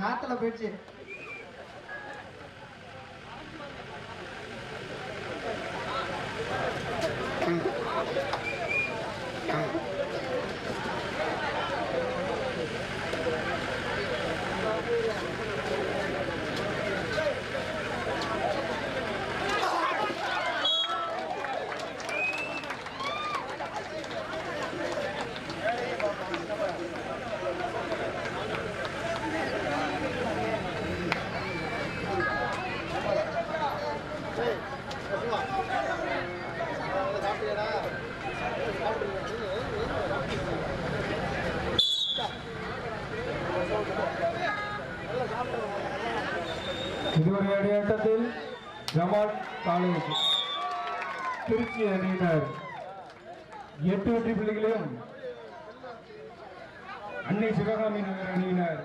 காத்துல போயிடுச்சு. இதுவரை அடியாட்டத்தில் ஜமால் காலேஜ் திருச்சி அணியினர் எட்டு வெற்றி புள்ளிகளையும் அன்னை சிவகாமி நகர் அணியினர்.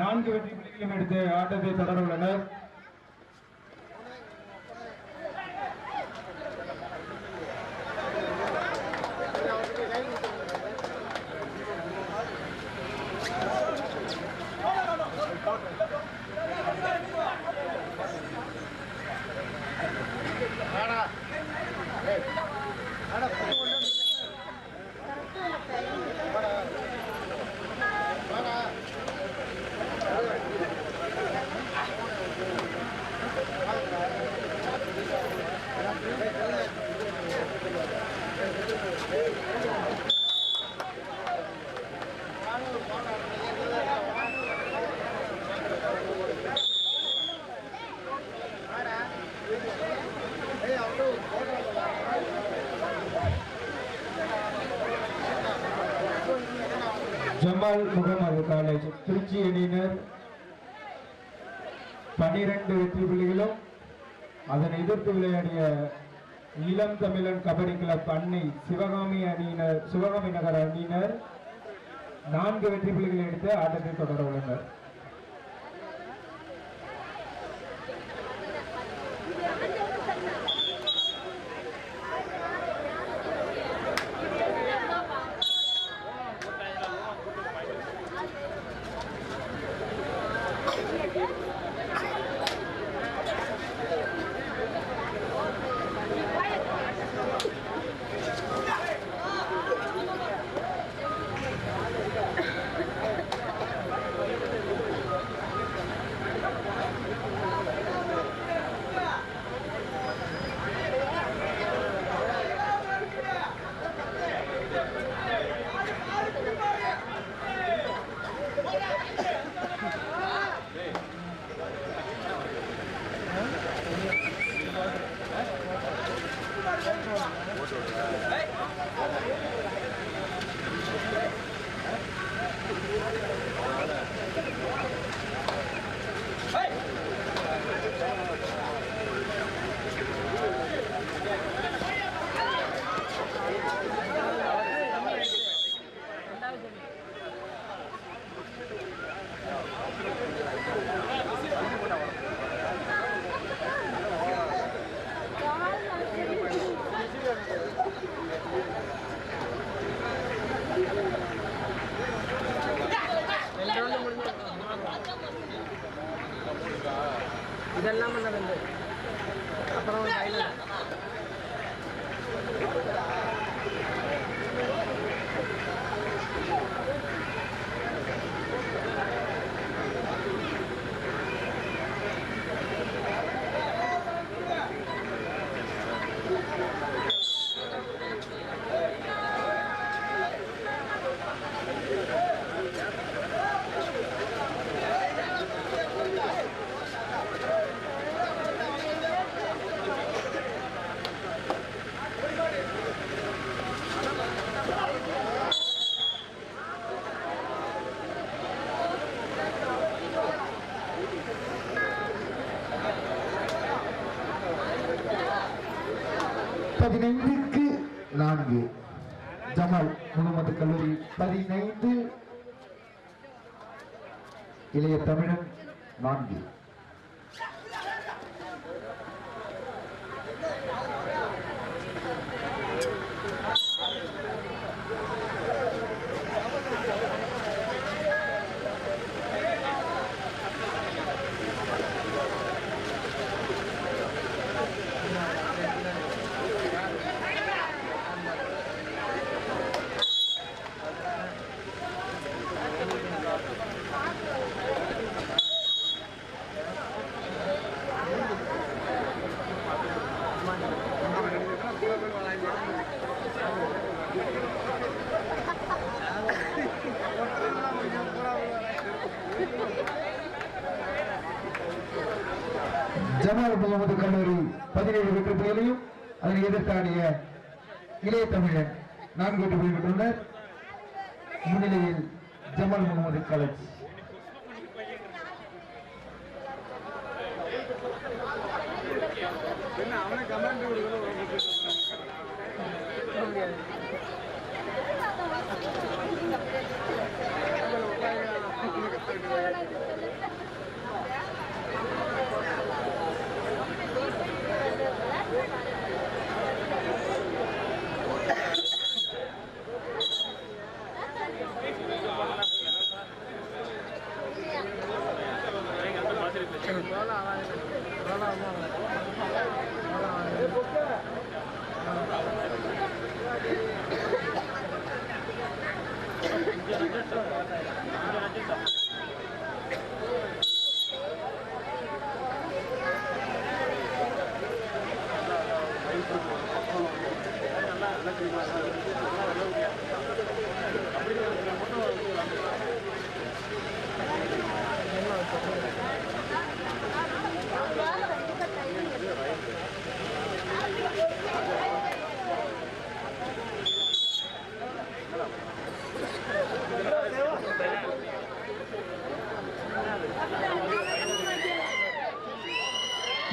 நான்கு வெற்றி புள்ளிகளையும் எடுத்து ஆட்டத்தை தொடர உள்ளனர். ஜமால் முகமது காலேஜ் திருச்சி அணியினர் பனிரெண்டு வெற்றி புள்ளிகளும் அதனை எதிர்த்து விளையாடிய இளம் தமிழன் கபடி கிளப் அன்னை சிவகாமி அணியினர் சிவகாமி நகர் அணியினர். நான்கு வெற்றி புள்ளிகளை எடுத்து ஆட்டத்தை தொடர உள்ளனர். பதினைந்துக்கு நான்கு. ஜமால் முகமது கல்லூரி பதினைந்து. இளைய தமிழன் நான்கு. ஜமால் முகமது கல்லூரி பதினேழு வெற்றி புள்ளிகளையும் அதனை எதிர்த்தாடிய இளைய தமிழர் நான்கு வெற்றி புள்ளி பெற்றுள்ளனர். முன்னிலையில் ஜமால் முகமது காலேஜ்.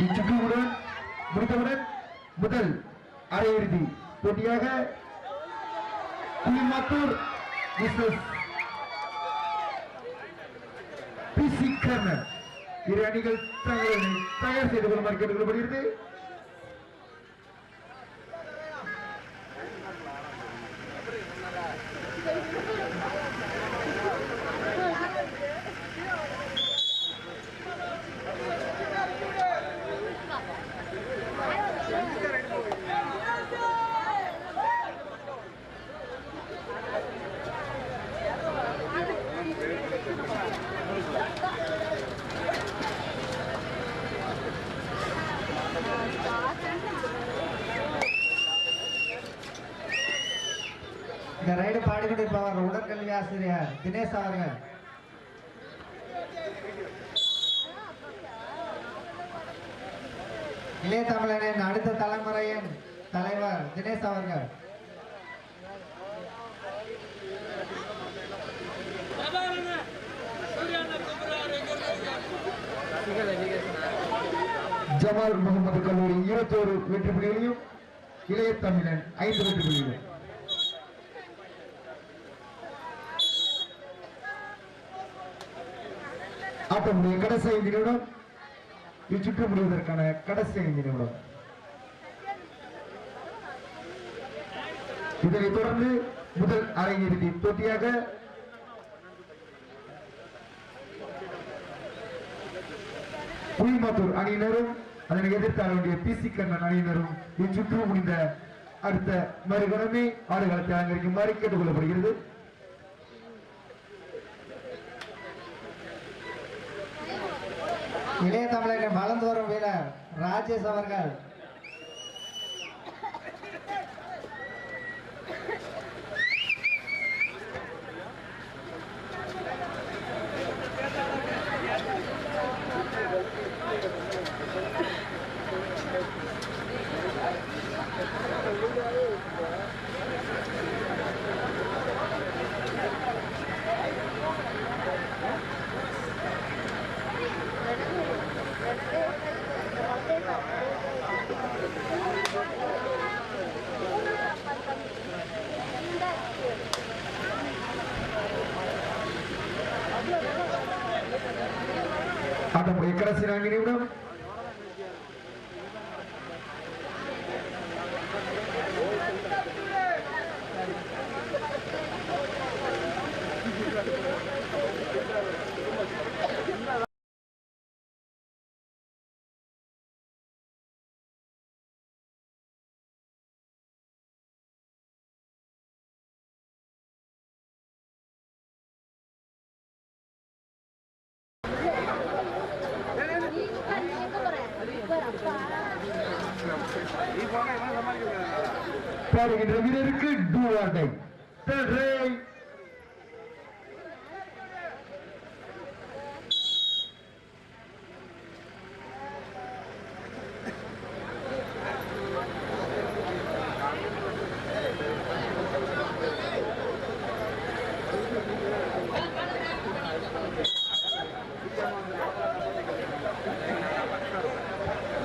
இச்சுற்றுடன் முடித்தவுடன் முதல் அரையிறுதி போட்டியாக குளிமாத்தூர் விசஸ் பிசி கர்ணன் இரு அணிகள் தங்களை தயார் செய்து கொள்ளுமாறு கேட்டுக்கொள்ளப்படுகிறது இந்த ரைடு பாடிக்கொண்டிருப்பவர் உடற்கல்வி ஆசிரியர் தினேஷ் அவர்கள். இளைய தமிழனின் அடுத்த தலைமுறையின் தலைவர் தினேஷ் அவர்கள். ஜமால் முகமது கல்லூரி இருபத்தோரு வெற்றி புள்ளிகளையும் இளைய தமிழன் ஐந்து வெற்றி புள்ளிகளும். ஆட்டமுடைய கடைசி ஐந்து நிமிடம் இச்சுற்று முடிவதற்கான கடைசி ஐந்து நிமிடம். இதனைத் தொடர்ந்து முதல் அரையிறுதி போட்டியாக புலிமாத்தூர் அணியினரும் அதனை எதிர்த்து ஆட வேண்டிய பிசி கண்ணன் அணியினரும் இச்சுற்று முடிந்த அடுத்த மறுகணமே ஆடுகளத்தை அலங்கரிக்குமாறு கேட்டுக் கொள்ளப்படுகிறது இளைய தமிழகம் வளர்ந்து வரும் வீரர் ராஜேஷ் அவர்கள். ஆட்டமுடைய கடைசி நான்கு போராடுகின்ற வீரருக்கு டூ ஆட்டை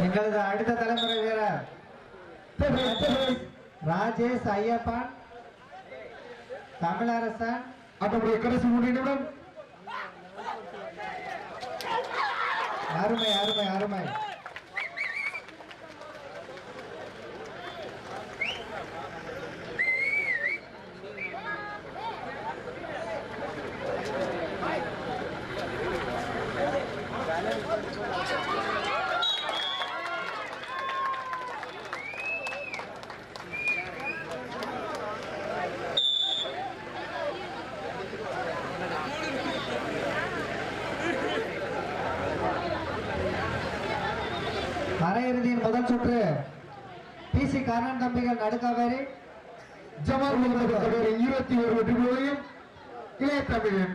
எங்களது அடுத்த தலைமுறை வீரர். ராஜேஷ் ஐயப்பன் தமிழரசன். அதனுடைய கடைசி மூன்று நிமிடம். அருமை அருமை அருமை. அரையிறுதியின் முதல் சுற்று. பிசி கர்ணன் தம்பிகள் நடுக்காவேரி. ஜமால் முகமது இருபத்தி ஒரு வெற்றிகளையும் இளைய தமிழன்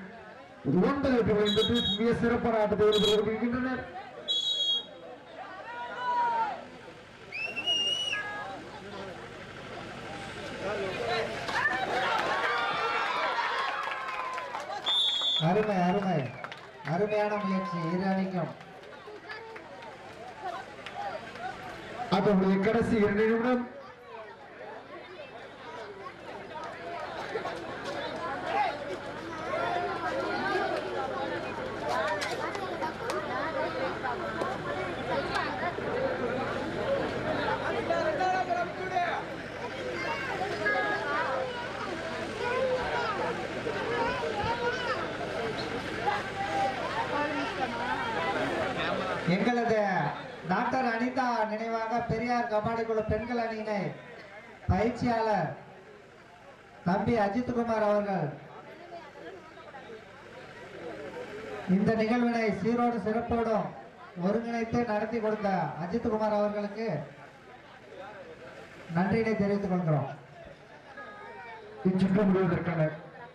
ஒன்பது வெற்றிகளையும் பெற்று மிக சிறப்பான ஆட்டத்தை வெளிப்படுத்தியிருக்கின்றனர் அருமை அருமை. அருமையான முயற்சி இரு அணிக்கும். அதனுடைய கடைசி இரண்டு நிமிடம். எங்களது டாக்டர் அனிதா நினைவாக பெரியார் கபாடி குழு பெண்கள் அணியினை பயிற்சியாளர் தம்பி அஜித்குமார் அவர்கள். இந்த நிகழ்வினை சீரோடு சிறப்போடும் ஒருங்கிணைத்து நடத்தி கொடுத்த அஜித்குமார் அவர்களுக்கு நன்றியினை தெரிவித்துக் கொள்கிறோம். இச்சுற்று முடிவதற்கான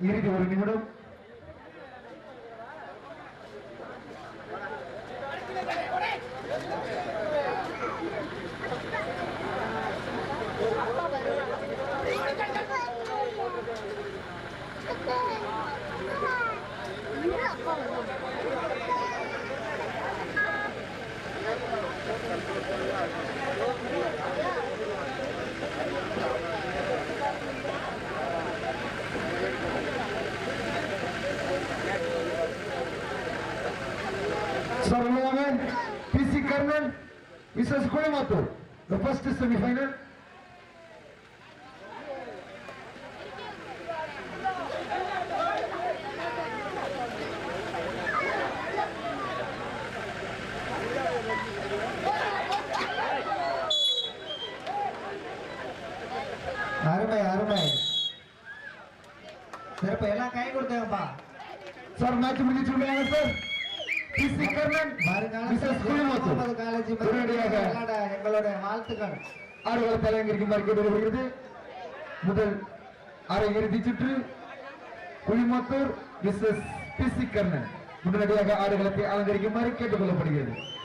இறுதி ஒரு நிமிடம். சரளமாக PC Karnan versus Coimbatore the first semi-final அருமை அருமை சிறப்பு எல்லாம் கை கொடுத்தேங்கப்பா சார் மேட்ச் முடிஞ்சு சொல்லுவாங்க சார் எங்களுடைய வாழ்த்துக்கள். ஆறுகளை தலையங்கிருக்குமாறு கேட்டுக்கொள்கிறது முதல் அரை இறுதி சுற்று குளிமத்தூர் விசஸ் பிசி கர்ணன் உடனடியாக ஆடுகளத்தை அலங்கரிக்குமாறு கேட்டுக்கொள்ளப்படுகிறது நண்பர்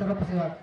சிறப்பு செய்வார்.